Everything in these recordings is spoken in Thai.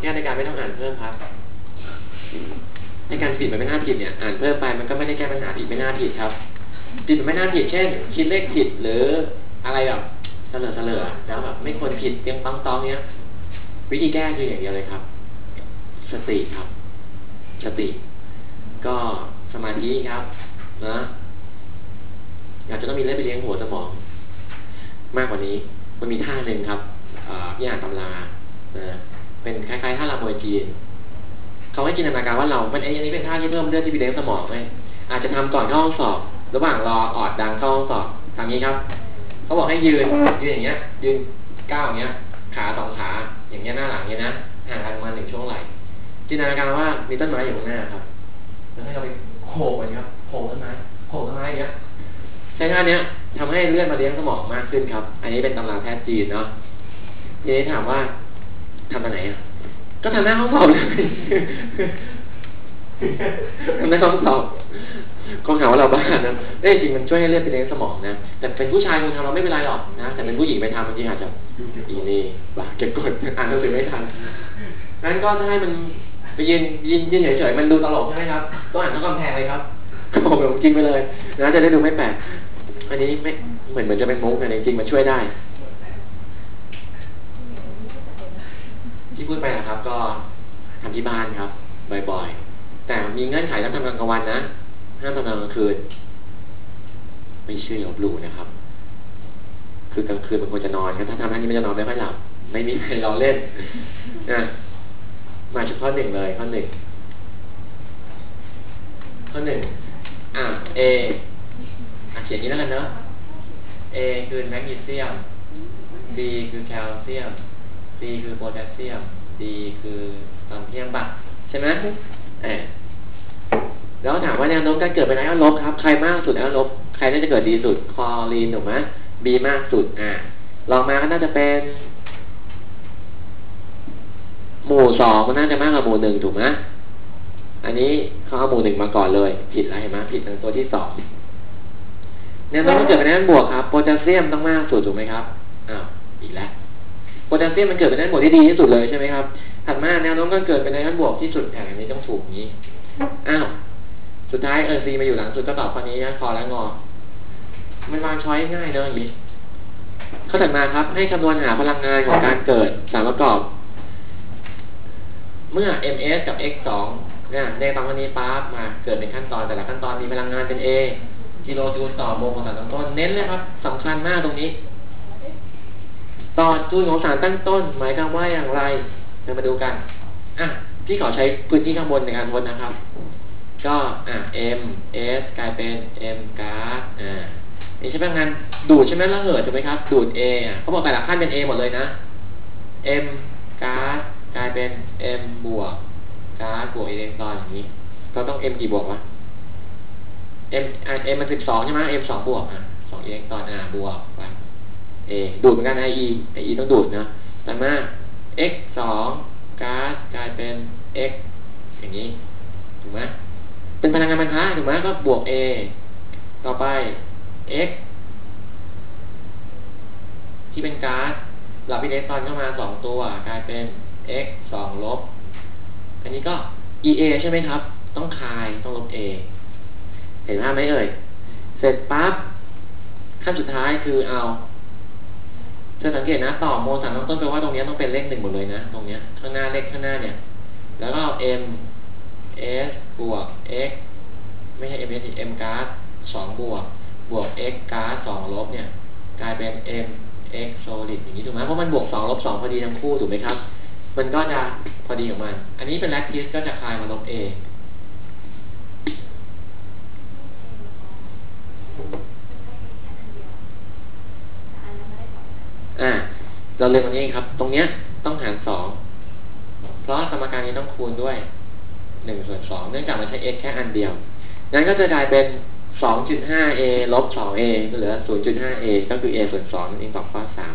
แก้ในการไม่ต้องอ่านเพิ่มครับ ในการผิดมันไม่น่าผิดเนี่ย อ่านเพิ่มไปมันก็ไม่ได้แก้ปัญหาผิดไม่น่าผิดครับผิดมันไม่น่าผิดเช่น คิดเลขผิดหรืออะไรแบบเสลอเสลอแล้วแบบไม่ควรผิดเตียงต้องตองเนี้ย วิธีแก้คืออย่างเดียวเลยครับ สติครับ สติ ก็สมาธิครับนะอยากจะต้องมีเล่นไปเลี้ยงหัวสมอง มากกว่านี้ มันมีท่าหนึ่งครับที่อ่านตำรานะ เป็นคล้ายๆท่าลามวยจีนเขาให้จินตนาการว่าเรามันไอ้อันนี้เป็นท่าที่เพิ่มเลือดที่ไปเลี้ยงสมองไหมอาจจะทำก่อนเข้าห้องสอบ ระหว่างรอออดดังเข้าห้องสอบทำนี้ครับเขาบอกให้ยืนยืนอย่างเงี้ย ยืนก้าวอย่างเงี้ย ขาสองขา อย่างเงี้ยหน้าหลังเงี้ยนะห่างกันประมาณหนึ่งช่วงไหล่จินตนาการว่ามีต้นไม้อยู่ข้างหน้าครับแล้วให้เราไปโขกมันครับโขกต้นไม้โขกต้นไม้อย่างเงี้ยใช้ท่าเนี้ยทำให้เลือดมาเลี้ยงสมองมากขึ้นครับ อันนี้เป็นตำราแพทย์จีนเนาะทีนี้ถามว่า ทำตรงไหนอะ ก็ทำหน้าห้องสอบเลยทำหน้าห้องสอบก็หาว่าเราบ้านะเอ้จริงมันช่วยให้เลือดไปเลี้ยงสมองนะ แต่เป็นผู้ชายคุณทำเราไม่เป็นไรหรอกนะ แต่เป็นผู้หญิงไปทำบางทีอาจจะอีนี่บ้าเก็บกดอ่านหนังสือไม่ทันนั้นก็ถ้าให้มันไปยืนยืนยืนเฉยๆมันดูตลกใช่ไหมครับต้องอ่านทั้งกำแพงเลยครับก็บอกแบบจริงไปเลยนะจะได้ดูไม่แปลกอันนี้ไม่เหมือนเหมือนจะเป็นมุกแต่จริงมันช่วยได้ ที่พูดไปนะครับ ก็ทำที่บ้านครับ บ่อยๆ แต่มีเงื่อนไขต้องทำกลางวันนะห้ามทำกลางคืน ไม่เชื่อลบหลู่นะครับ คือกลางคืนมันควรจะนอนครับถ้าทำท่านี้มันจะนอนไม่ค่อยหลับ ไม่มีใครรอเล่นนะมาเฉพาะหนึ่งเลยข้อหนึ่งข้อหนึ่งอะ A อะเขียนนี้แล้วกันเนาะ A คือแมกนีเซียม B คือแคลเซียม C คือโพแทสเซียม D คือตอนเทียมบักใช่ไหมเออแล้วถามว่าแนวโน้มการเกิดเป็นไอออนลบครับ ใครมากสุดไอออนลบ ใครน่าจะเกิดดีสุด คอรีนถูกไหม B มากสุด อ่าลองมาก็น่าจะเป็น หมู่สองมันน่าจะมากกว่าหมู่หนึ่งถูกไหมอันนี้เขาเอาหมู่หนึ่งมาก่อนเลย ผิดแล้วเห็นไหมผิดตั้งตัวที่สองแนวโน้มมันเกิดเป็นด้านบวกครับ โพแทสเซียมต้องมากสุดถูกไหมครับ อ้าว อีกแล้ว โพแทสเซียมมันเกิดเป็นด้นบวกที่ดีที่สุดเลยใช่ไหมครับ ถัดมาแนวโน้มการเกิดเป็นด้นบวกที่สุดแผงนี้ต้องถูกนี้ อ้าว สุดท้ายเออซีมาอยู่หลังสุดก็ตอบข้อนี้นะคอและงอ มันวางช้อยง่ายเลยอย่างนี้ ข้อถัดมาครับ ให้คำนวณหาพลังงานของการเกิดสารประกอบ เมื่อ ms กับ x 2เนี่ยในตอนนี้ปั๊บมาเกิดเป็นขั้นตอนแต่ละขั้นตอนมีพลังงานเป็น a กิโลจูลต่อโมลของสารตั้งต้น เน้นเลยครับสำคัญมากตรงนี้ ต่อจูลของสารตั้งต้น หมายความว่าอย่างไรเรามาดูกันอะพี่ขอใช้พื้นที่ข้างบนในการทดนะครับ ก็อะ m s กลายเป็น m กาอ่านี่ใช่ไหมงานดูดใช่ไหมแล้วเหิดถูกไหมครับ ดูด a อะเขาบอกแต่ละขั้นเป็น a หมดเลยนะ m ก๊าซกลายเป็น m บวกก๊าซบวกอิเล็กตรอนอย่างนี้เราต้อง m กี่บวกวะ m อ่ m มันสิบสองใช่ไหม m สองบวกอะสองอิเล็กตรอนอะบวกไป a ดูดเหมือนกัน i e i e ต้องดูดนะต่อมา x สองก๊าซกลายเป็น x อย่างนี้ ถูกไหมเป็นพลังงานบรรทัดถูกไหมก็บวก a ต่อไป x ที่เป็นก๊าซหลับอิเล็กตรอนเข้ามาสองตัว กลายเป็น x สองลบ อันนี้ก็ ea ใช่ไหมครับ ต้องคายต้องลบ a เห็นภาพไหมเอ่ย เสร็จปั๊บขั้นสุดท้ายคือเอา เธอสังเกตนะต่อโมสารตั้งต้นแปลว่าตรงนี้ต้องเป็นเลขหนึ่งหมดเลยนะ ตรงนี้ข้างหน้าเลขข้างหน้าเนี่ย แล้วก็เอา m s บวก x ไม่ใช่ m s m ก๊าซสองบวก บวก x ก๊าซสองลบเนี่ย กลายเป็น m x solid อย่างนี้ถูกไหมเพราะมันบวกสองลบสองพอดีทั้งคู่ถูกไหมครับ มันก็จะพอดีของมัน อันนี้เป็นแลคทิสก็จะคลายมาลบ a อ่า เราเรียนตรงนี้ครับ ตรงเนี้ยต้องหารสองเพราะสมการนี้ต้องคูณด้วยหนึ่งส่วนสองเนื่องจากมันใช้ x แค่อันเดียวงั้นก็จะกลายเป็นสองจุดห้า a ลบสอง a ก็เหลือศูนย์จุดห้า a ก็คือ a ส่วนสองนั่นเองตอบข้อสาม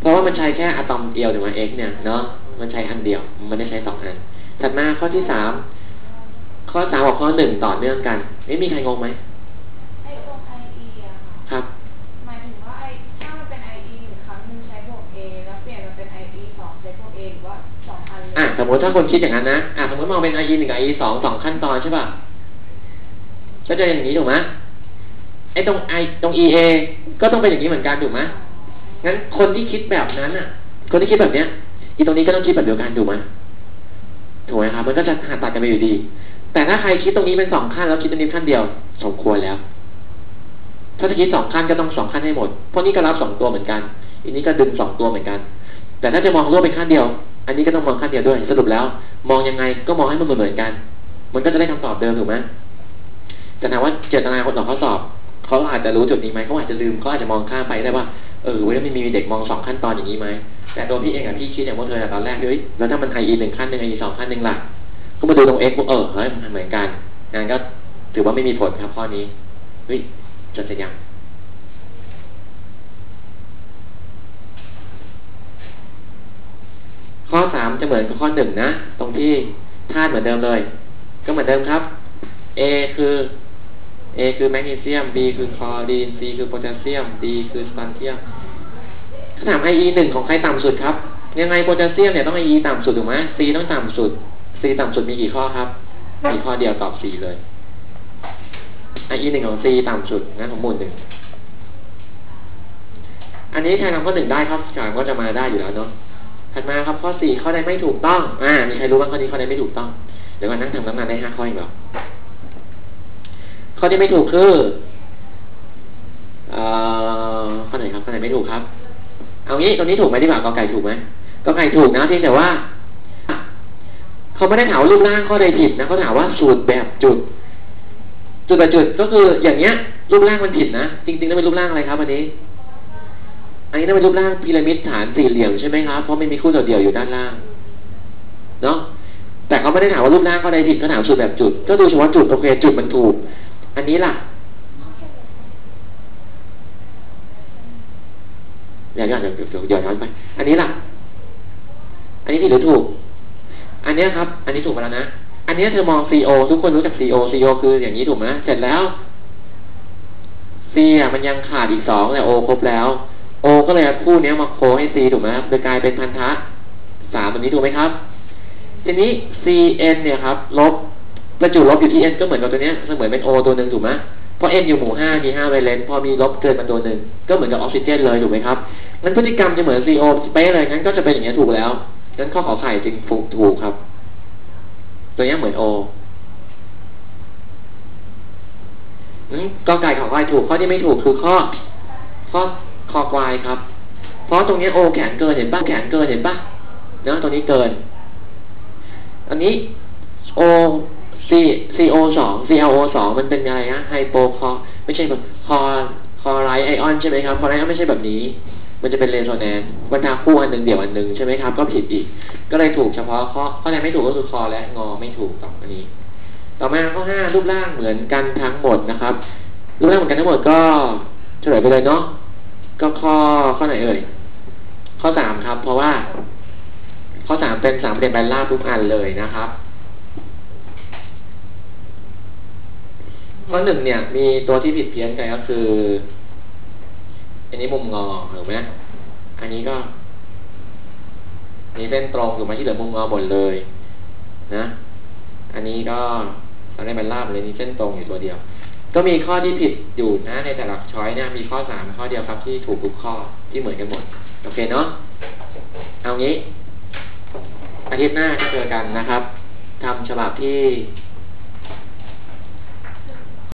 เพราะว่ามันใช้แค่อะตอมเดียวถูกไหม x เนี่ยเนาะ มันใช้อันเดียว มันไม่ได้ใช้สองอัน ถัดมาข้อที่สามข้อสามกับข้อหนึ่งต่อเนื่องกันไม่มีใครงงไหม ไอตรง IE อะค่ะ ครับ หมายถึงว่าไอถ้ามันเป็น IE หนึ่งครั้งหนึ่งใช้ อะสมมติถ้าคนคิดอย่างนั้นนะอ่าสมมติมองเป็น IE หนึ่งกับ IE สองสองขั้นตอนใช่ป่ะก็จะอย่างนี้ถูกไหมไอ้ตรง I ตรง EA ก็ต้องเป็นอย่างนี้เหมือนกันถูกไหมงั้นคนที่คิดแบบนั้นอะ คนที่คิดแบบเนี้ยอีตรงนี้ก็ต้องคิดแบบเดียวกันถูกไหมถูกไหมครับมันก็จะหาตัดกันไปอยู่ดี แต่ถ้าใครคิดตรงนี้เป็นสองขั้นแล้วคิดตรงนี้ขั้นเดียวสมควรแล้ว ถ้าจะคิดสองขั้นก็ต้องสองขั้นให้หมดเพราะนี่ก็รับสองตัวเหมือนกันอันนี้ก็ดึงสองตัวเหมือนกัน แต่ถ้าจะมองรวมเป็นขั้นเดียว อันนี้ก็ต้องมองขั้นเดียวด้วย สรุปแล้ว มองยังไงก็มองให้มันเหมือนกัน มันก็จะได้คำตอบเดิมถูกไหมแต่ถามว่าเจตนาคนตอบข้อสอบเขาอาจจะรู้จุดนี้ไหมเขาอาจจะลืมเขาอาจจะมองข้ามไปได้ว่าเออเว้ยไม่มีเด็กมองสองขั้นตอนอย่างนี้ไหมแต่ตัวพี่เองอะพี่คิดอย่างว่าเธอตอนแรกเฮ้ยแล้วถ้ามันไออีหนึ่งขั้นหนึ่งไอสองขั้นหนึ่งล่ะก็มาดูตรง x เออเฮ้ยมันเหมือนกันงานก็ถือว่าไม่มีผลครับข้อนี้เฮ้ยจดเสร็จยัง ข้อสามจะเหมือนกับข้อหนึ่งนะ ตรงที่ธาตุเหมือนเดิมเลย ก็เหมือนเดิมครับ A คือ A คือแมกนีเซียม B คือคลอรีน C คือโพแทสเซียม D คือสตันเทียมถาม IE หนึ่งของใครต่ำสุดครับ ยังไงโพแทสเซียมเนี่ยต้อง IE ต่ำสุดถูกไหม C ต้องต่ำสุด C ต่ำสุดมีกี่ข้อครับ มีข้อเดียวตอบ C เลย IE หนึ่งของ C ต่ำสุดนะของหมู่หนึ่งอันนี้แทนคำข้อหนึ่งได้ครับสามก็จะมาได้อยู่แล้วเนาะ ถัดมาครับข้อสี่ข้อใดไม่ถูกต้อง อ่า มีใครรู้บ้างข้อนี้ข้อใดไม่ถูกต้อง เดี๋ยวก่อนนั่งทำน้ำงานได้ห้าข้อเองหรอข้อที่ไม่ถูกคือเอ่อข้อไหนครับข้อไหนไม่ถูกครับ เอางี้ตรงนี้ถูกไหมที่บ่ากอไก่ถูกไหมกอไก่ถูกนะเพียงแต่ว่าเขาไม่ได้ถามรูปร่างข้อใดผิดนะเขาถามว่าสูตรแบบจุด จุดแบบจุดก็คืออย่างเงี้ย รูปร่างมันผิดนะจริงๆแล้วเป็นรูปร่างอะไรครับอันนี้ อันนี้ต้องเป็นรูปร่างพีระมิดฐานสี่เหลี่ยมใช่ไหมครับเพราะไม่มีคู่ต่อเดียวอยู่ด้านล่างเนาะแต่เขาไม่ได้ถามว่ารูปร่างเข้อใดผิดเขาถามสูตรแบบจุด ก็ดูเฉพาะจุดโอเคจุดมันถูก อันนี้ล่ะอย่าย้อนเดี๋ยวเดี๋ยวเดี๋ยวย้อนไป อันนี้ล่ะ อันนี้ผิดหรือถูก อันนี้ครับ อันนี้ถูกไปแล้วนะ อันนี้เธอมอง CO ทุกคนรู้จัก CO CO คืออย่างนี้ถูกไหมเสร็จแล้ว C อะมันยังขาดอีกสองแต่ O ครบแล้ว O ก็เลยเอาคู่นี้มาโคให้ C ถูกไหมครับโดยกลายเป็นพันธะสามแบบนี้ถูกไหมครับ ทีนี้ CN เนี่ยครับ ลบประจุลบอยู่ที่ N ก็เหมือนกับตัวเนี้ยเสมือนเป็น O ตัวหนึ่งถูกไหมเพราะ N อยู่หมู่ห้ามีห้าไวเลนต์พอมีลบเกินมาตัวหนึ่งก็เหมือนกับออกซิเจนเลยถูกไหมครับงั้นพฤติกรรมจะเหมือน CO เป๊ะเลยงั้นก็จะเป็นอย่างนี้ถูกแล้วงั้นข้อขอไข่จึงถูกถูกครับ ตัวนี้เหมือน O อืมก็ไก่ขอควายถูกข้อที่ไม่ถูกคือข้อข้อ คอควายครับ เพราะตรงนี้โอแขนเกินเห็นป่ะแขนเกินเห็นป่ะเนะตรงนี้เกิน อันนี้โอซีซีโอสองซีโอสองมันเป็นไงฮะไฮโปคอไม่ใช่แบบคอคอไรไอออนใช่ไหมครับคอไรออนไม่ใช่แบบนี้ มันจะเป็นเรโซแนนซ์บรรดาคู่อันหนึ่งเดี่ยวอันหนึ่งใช่ไหมครับ ก็ผิดอีก ก็เลยถูกเฉพาะข้อข้อไหนไม่ถูกก็คือคอและงอไม่ถูกสองอันนี้ ต่อมาข้อห้ารูปร่างเหมือนกันทั้งหมดนะครับรูปร่างเหมือนกันทั้งหมดก็เฉลยไปเลยเนาะ ก็ข้อข้อไหนเอ่ย ข้อสามครับ เพราะว่า ข้อสามเป็นสามเหลี่ยมแบนราบทุกอันเลยนะครับ ข้อหนึ่งเนี่ย มีตัวที่ผิดเพี้ยนกันก็คือ อันนี้มุมงอถูกไหมอันนี้ก็น,นี้เส้นตรงถูกไหมที่เหลือมุมงอหมดเลย นะ อันนี้ก็สามเหลี่ยมแบนราบเลยนี่เส้นตรงอยู่ตัวเดียว ก็มีข้อที่ผิดอยู่นะในแต่ละช้อยเนี่ยมีข้อสามข้อเดียวครับที่ถูกทุกข้อที่เหมือนกันหมด โอเคเนาะเอางี้ อาทิตย์หน้าเจอกันนะครับทำฉบับที่